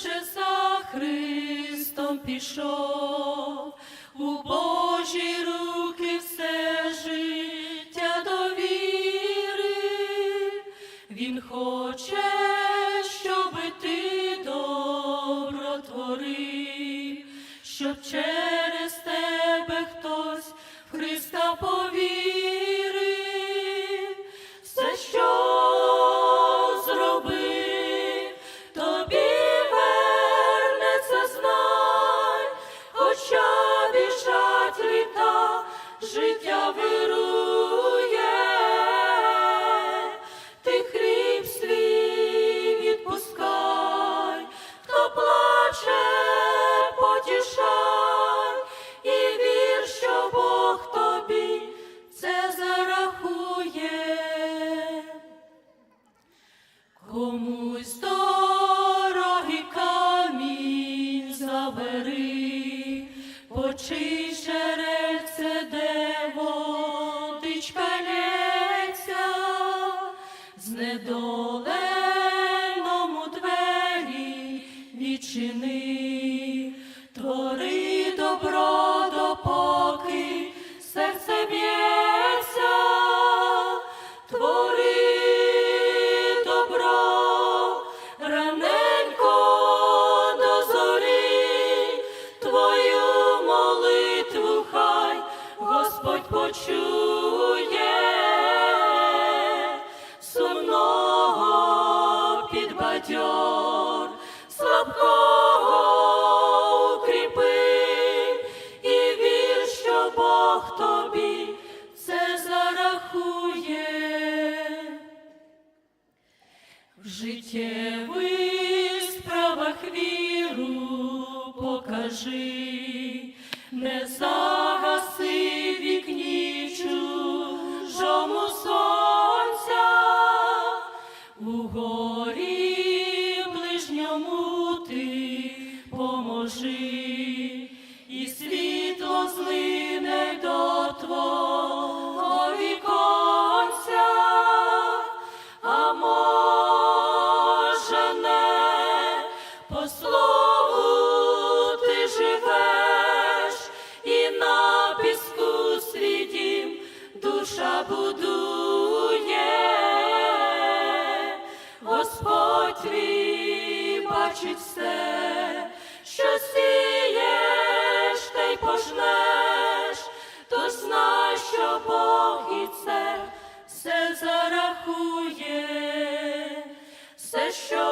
вже за Христом пішов, у Божі руки все життя довіри, Він хоче, щоб ти добро творив, щоб через почує, сумного підбадьор, слабкого укріпи, і вір, що Бог тобі це зарахує. В життєвих поможи, і світло злине до твого віконця. А може не по слову ти живеш, і на піску свій душа будує, Господь твій бачить все, зарахує все, що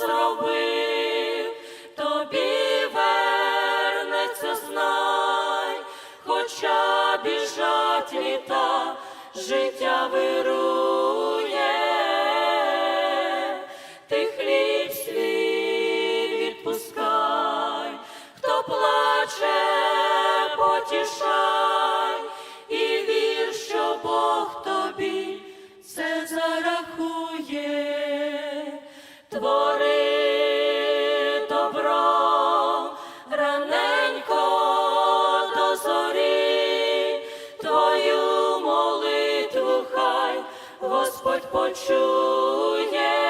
зробив, тобі вернеться, знай, хоча біжать літа, життя вирує, ти хліб свій відпускай, хто плаче, потішай. Господь почує.